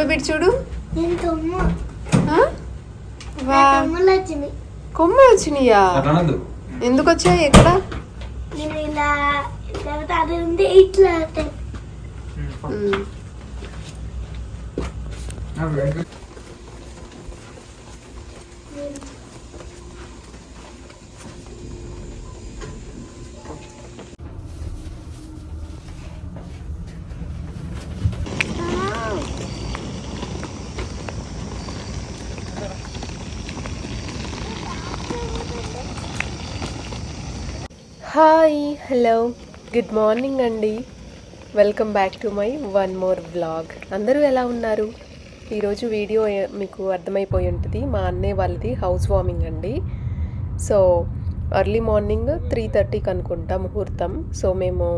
Baby చూడు. కొమ్మ. ఆ? వా. కొమ్మలు వచ్చినాయి. ఎందుకు వచ్చాయి? ఎక్కడ? నేను ఇలా లేకపోతే అది ఉంది ఇట్లా హాయ్ హలో. గుడ్ మార్నింగ్ అండి. Welcome back to my one more blog అందరూ ఎలా ఉన్నారు? ఈరోజు వీడియో మీకు అర్థమైపోయి ఉంటుంది. మా అన్నయ్య వాళ్ళది హౌస్ వార్మింగ్ అండి. సో ఎర్లీ మార్నింగ్ త్రీ థర్టీకి అనుకుంటా ముహూర్తం. సో మేము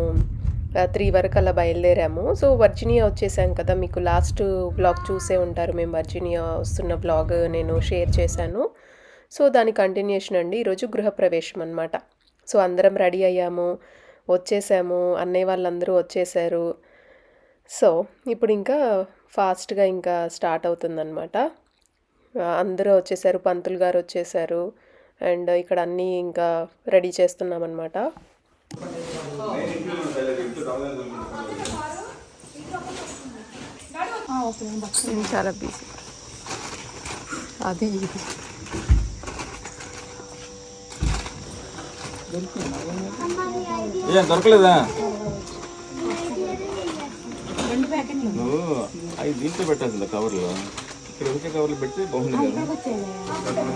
త్రీ వరకు అలా బయలుదేరాము. సో వర్జినియా వచ్చేసాం కదా. మీకు లాస్ట్ బ్లాగ్ చూసే ఉంటారు. మేము వర్జినియా వస్తున్న బ్లాగ్ నేను షేర్ చేశాను. సో దాని కంటిన్యూషన్ అండి. ఈరోజు గృహప్రవేశం అనమాట సో అందరం రెడీ అయ్యాము వచ్చేసాము అన్నయ్య వాళ్ళందరూ వచ్చేసారు. సో ఇప్పుడు ఇంకా ఫాస్ట్గా ఇంకా స్టార్ట్ అవుతుందన్నమాట. అందరూ వచ్చేసారు పంతులు గారు వచ్చేసారు అండ్ ఇక్కడ అన్నీ ఇంకా రెడీ చేస్తున్నాం అనమాట చాలా బిజీ. అది ఇది. ఏం దొరకలేదా నువ్వు అవి దీంట్లో పెట్టాల్సిందా కవర్లో ఇక్కడ వచ్చే కవర్లు పెడితే బాగుంది కదా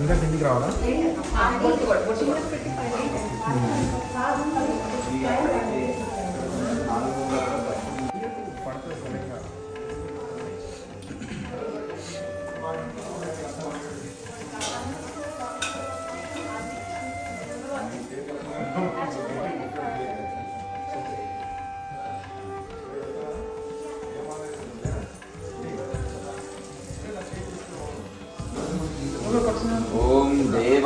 ఇంకా కిందికి రావాలా?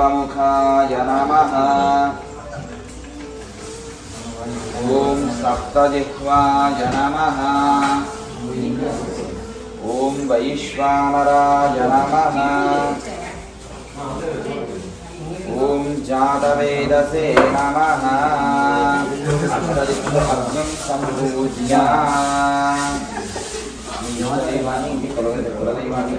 దేవముఖాయ నమః ఓం సప్తజిహ్వాయ నమః ఓం వైశ్వానరాయ నమః ఓం జాతవేదసే నమః అగ్నిం సంపూజ్య మీ కులదైవాన్ని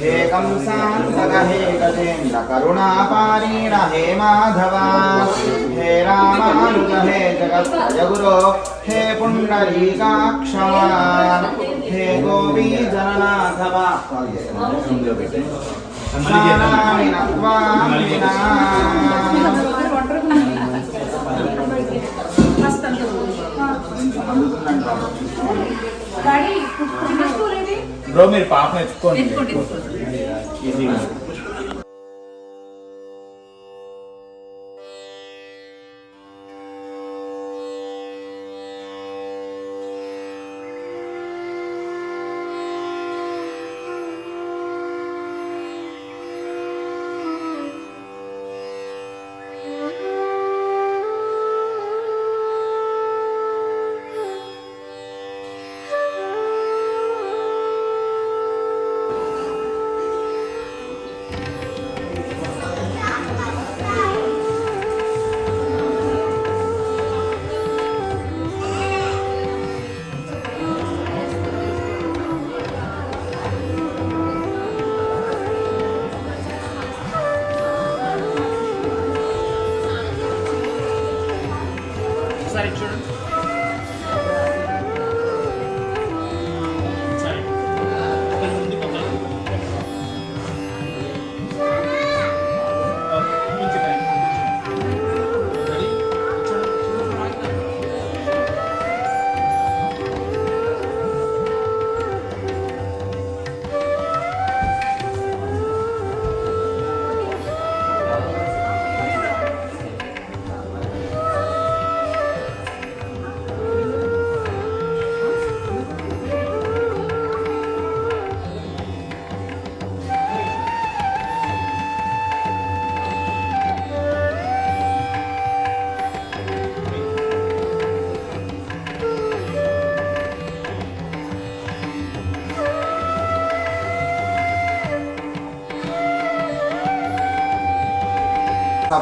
हे कंसान्तक हे गजेन्द्र करुणापारीण हे माधव हे रामानुज हे जगत्प्रजगुरो हे पुण्डरीकाक्ष हे गोपीजननाथ वा जानामि नत्वा विना బ్రో మీరు పాప ఎత్తుకోండి Amen.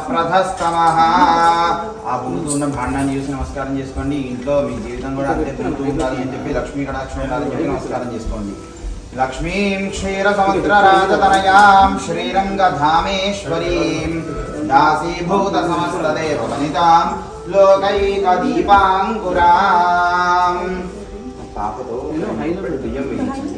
ప్రథస్తమః ఆ పులుతూ ఉన్న భాండాన్ని చూసి నమస్కారం చేసుకోండి. ఇంట్లో మీ జీవితం కూడా అంతే పులుతూ ఉండాలి అని చెప్పి లక్ష్మీ కటాక్షం ఉండాలని చెప్పి నమస్కారం చేసుకోండి. లక్ష్మీం క్షీర సముద్ర రాజతనయాం శ్రీరంగధామేశ్వరీం దాసీభూత సమస్త దేవ వనితాం లోకైక దీపాంకురాం పాపతో బియ్యం వేయించండి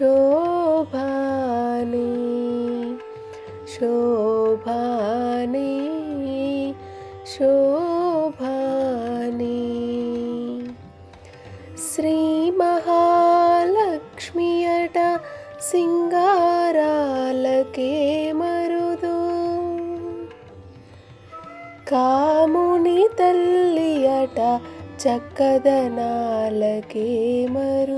శోభానే శోభానే శోభానే శ్రీ మహాలక్ష్మి అట సింగారాలకే మరుదు కాముని తల్లి అట చక్కదనాలకే మరుదు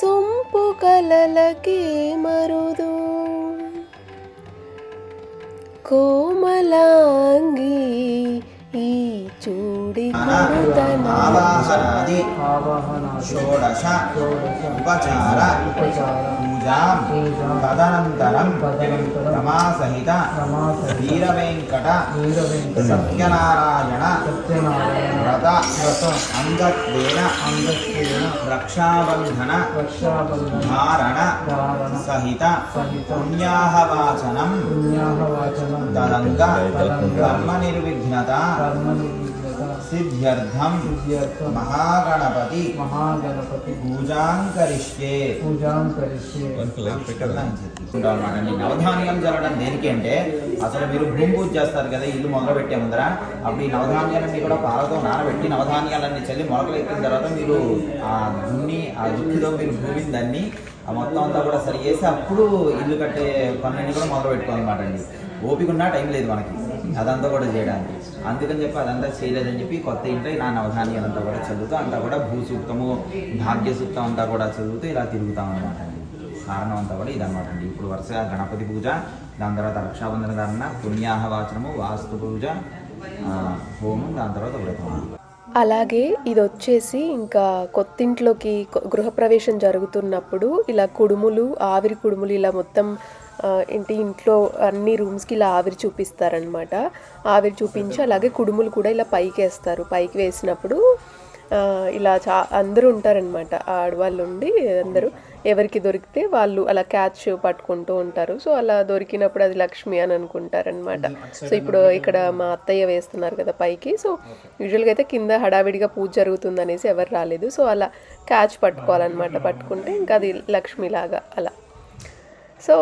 సొంపు కలలకే మరుదు. కోమలాంగి ఈ చూడి ఆవాహనాది షోడశ ఉపచార పూజాం తదనంతరం రమాసహిత వీరవెంకట సత్యనారాయణ వ్రత అంగత్వేన రక్షాబంధన ధారణ సహిత పుణ్యాహవాచనం తదంగ కర్మ నిర్విఘ్నత సిద్ధ్యర్థం మహాగణపతి మహాగణపతి పూజాం కరిష్యే పూజాం కరిష్యే నవధాన్యం చల్లడం దేనికి అంటే అసలు మీరు భూమి పూజ చేస్తారు కదా ఇల్లు మొదలు పెట్టే ముందర. అప్పుడు ఈ నవధాన్యాలన్నీ కూడా పాలతో నానబెట్టి నవధాన్యాలన్నీ చల్లి మొలకలు ఎక్కిన తర్వాత మీరు ఆ దున్ని ఆ దుక్కితో మీరు భూమిని దాన్ని ఆ మొత్తం అంతా కూడా సరి చేసి అప్పుడు ఇల్లు కట్టే పనులన్నీ కూడా మొదలు పెట్టుకోవాలన్నమాట అండి. ఓపిక ఉన్నా టైం లేదు మనకి. అదంతా కూడా చేయడానికి అందుకని చెప్పి అదంతా చేయలేదని చెప్పి కొత్త ఇంట్లో నా నవధాన్యాలంతా కూడా చదువుతూ అంతా కూడా భూ సూక్తము భాగ్య సూక్తం అంతా కూడా చదువుతూ ఇలా తిరుగుతాం అనమాట అండి. కారణం అంతా కూడా ఇదన్నమాట అండి. ఇప్పుడు వరుసగా గణపతి పూజ దాని తర్వాత రక్షాబంధన ధారణ పుణ్యాహ వాచనము వాస్తు పూజ హోమం దాని తర్వాత వ్రతం అలాగే ఇది వచ్చేసి ఇంకా కొత్తింట్లోకి గృహప్రవేశం జరుగుతున్నప్పుడు ఇలా కుడుములు ఆవిరి కుడుములు ఇలా మొత్తం ఏంటి ఇంట్లో అన్ని రూమ్స్కి ఇలా ఆవిరి చూపిస్తారనమాట ఆవిరి చూపించి అలాగే కుడుములు కూడా ఇలా పైకి వేస్తారు పైకి వేసినప్పుడు ఇలా చా అందరూ ఉంటారనమాట ఆడవాళ్ళు ఉండి అందరూ ఎవరికి దొరికితే వాళ్ళు అలా క్యాచ్ పట్టుకుంటూ ఉంటారు. సో అలా దొరికినప్పుడు అది లక్ష్మి అని అనుకుంటారనమాట సో ఇప్పుడు ఇక్కడ మా అత్తయ్య వేస్తున్నారు కదా పైకి. సో యూజువల్గా అయితే కింద హడావిడిగా పూజ జరుగుతుంది అనేసి ఎవరు రాలేదు. సో అలా క్యాచ్ పట్టుకోవాలన్నమాట. పట్టుకుంటే ఇంకా అది లక్ష్మిలాగా అలా. సో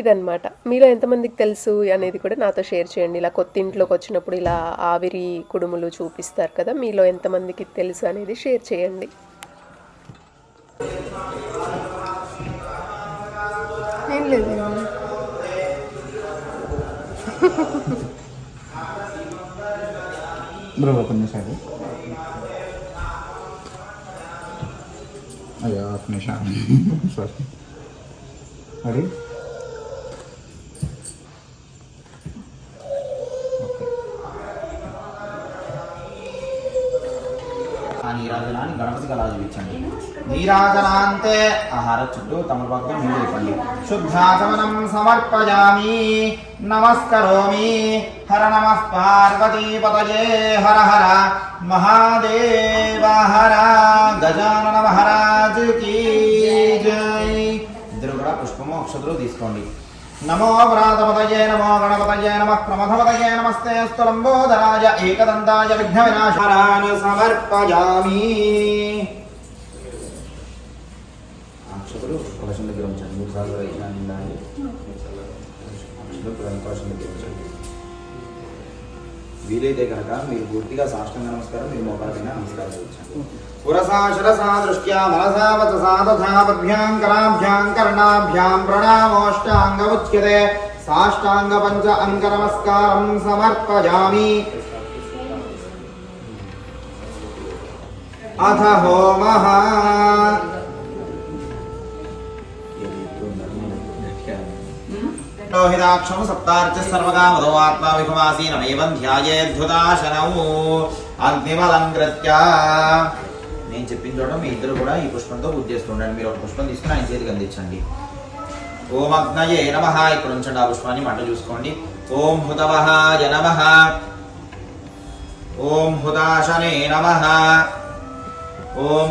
ఇదన్నమాట. మీలో ఎంతమందికి తెలుసు అనేది కూడా నాతో షేర్ చేయండి. ఇలా కొత్త ఇంట్లోకి వచ్చినప్పుడు ఇలా ఆవిరి కుడుములు చూపిస్తారు కదా మీలో ఎంతమందికి తెలుసు అనేది షేర్ చేయండి. ఏం లేదు. బ్రో ఒక నిమిషం అయ్యో ఒక నిమిషం సారీ అది నీరాజనాన్ని గణపతికి అలా చూపించండి నీరాజనాంతే ఆహార చుట్టూ తమలపాకుతో నీళ్ళు ఇవ్వండి శుద్ధాచమనం సమర్పయామి నమస్కరోమి. హర నమ పార్వతీపతయే హర హర. మహాదేవ హర గజానన మహారాజ్ కీ జై. అక్షతులు తీసుకోండి. నమో వ్రాతపతయే నమో గణపతయే నమ ప్రమథపతయే నమస్తే స్థులంబోధరాజ ఏకదంతాయ విఘ్న వినాశరాన్ సమర్పయామి అక్షతులు కలశం దగ్గర ఉంచాను మూడు సార్లు ఈశాన్యందాయ అక్షతులు కలశం దగ్గర వీలైతే కనుక మీరు పూర్తిగా సాష్టాంగ నమస్కారం మీరు మోకాలపైన నమస్కారం చేయొచ్చు పురసా శిరసా దృష్ట్యా మనసా వచసా తథా పద్భ్యాం కరాభ్యాం కర్ణాభ్యాం ప్రణామోష్టాంగ ఉచ్యతే సాష్టాంగ పంచ అంగ నమస్కారం సమర్పయామి అథ హోమః లోహితాక్షం సప్తార్చ సర్వకామదో ఆత్మా విభవాసీనమేవం ధ్యాయేద్భుతాశనౌ అగ్నిమలంకృత్య నేను చెప్పిన చోట మీ ఇద్దరు కూడా ఈ పుష్పంతో పూజ చేస్తుండండి. మీరు ఒక పుష్పం తీసుకుని ఆయన చేతికి అందించండి. ఓం అగ్నయే నమ. ఇక్కడ ఉంచండి ఆ పుష్పాన్ని మంట చూసుకోండి. ఓం హుతవహాయ నమ. ఓం హుతాశనే నమ. ఓం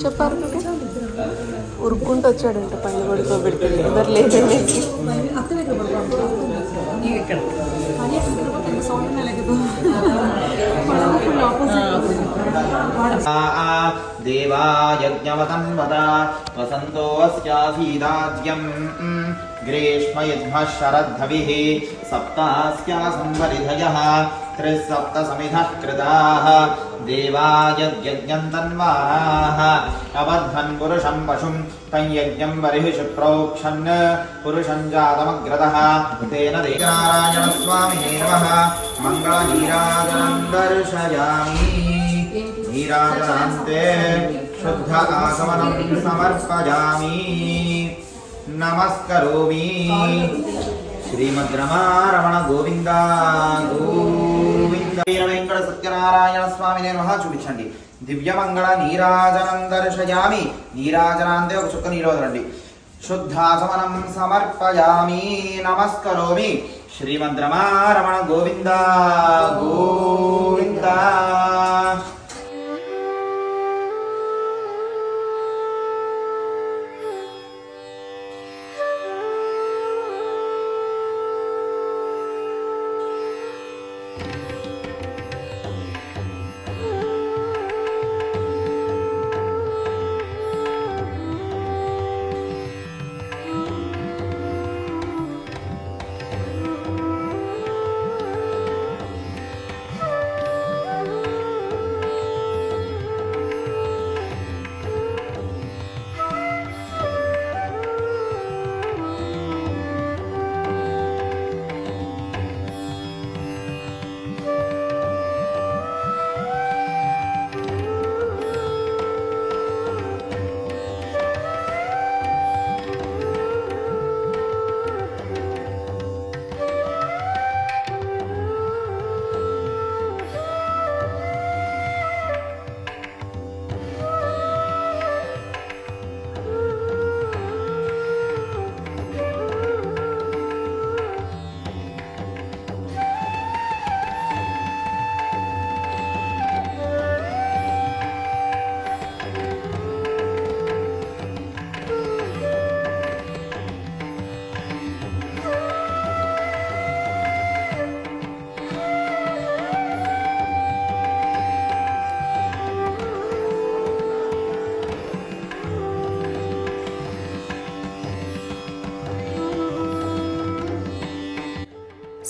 చెప్పారు ఉరుక్కుంటూ వచ్చాడంట పైన పడుకోబెడితే ఎవరు లేదండి देवा यज्ञवतन्वत वसन्तोऽस्यासीदाद्यम् ग्रीष्मयुध्मः शरद्धविः सप्तास्यासम्बरिधयः त्रिसप्तसमिधः कृताः देवायद्यज्ञम् तन्वाः अबध्वन् पुरुषम् पशुम् प्रोक्षन् पुरुषम् जातमग्रतः। तेन मङ्गलनीराजनम् दर्शयामि। नीराजनान्ते शुद्ध आसमनं समर्पयामि नमस्करोमि శ్రీమద్రమారమణ గోవింద గోవింద వీర వెంకట సత్యనారాయణ స్వామి నేను మహా చూపించండి దివ్యమంగళ నీరాజనం దర్శయామి నీరాజనాంతే ఒక చుక్క నీరు వదలండి శుద్ధాసమనం సమర్పయామి నమస్కరోమి శ్రీమద్రమారమణ గోవింద గోవింద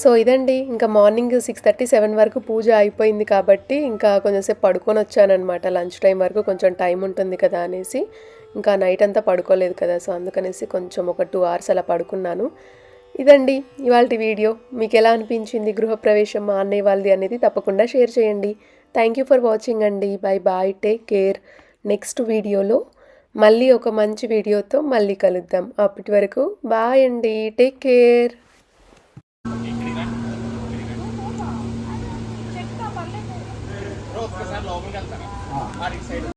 సో ఇదండి ఇంకా మార్నింగ్ సిక్స్ థర్టీ సెవెన్ వరకు పూజ అయిపోయింది కాబట్టి ఇంకా కొంచెంసేపు పడుకొని వచ్చానమాట లంచ్ టైం వరకు కొంచెం టైం ఉంటుంది కదా అనేసి. ఇంకా నైట్ అంతా పడుకోలేదు కదా సో అందుకనేసి కొంచెం ఒక టూ అవర్స్ అలా పడుకున్నాను. ఇదండి ఇవాళ వీడియో. మీకు ఎలా అనిపించింది గృహప్రవేశం మా అన్నయ్య వాళ్ళది అనేది తప్పకుండా షేర్ చేయండి. థ్యాంక్ యూ ఫర్ వాచింగ్ అండి. Bye bye take care next వీడియోలో మళ్ళీ ఒక మంచి వీడియోతో మళ్ళీ కలుద్దాం. అప్పటి వరకు బాయ్ అండి. టేక్ కేర్ మొదలు వెళ్తాను ఆ సైడ్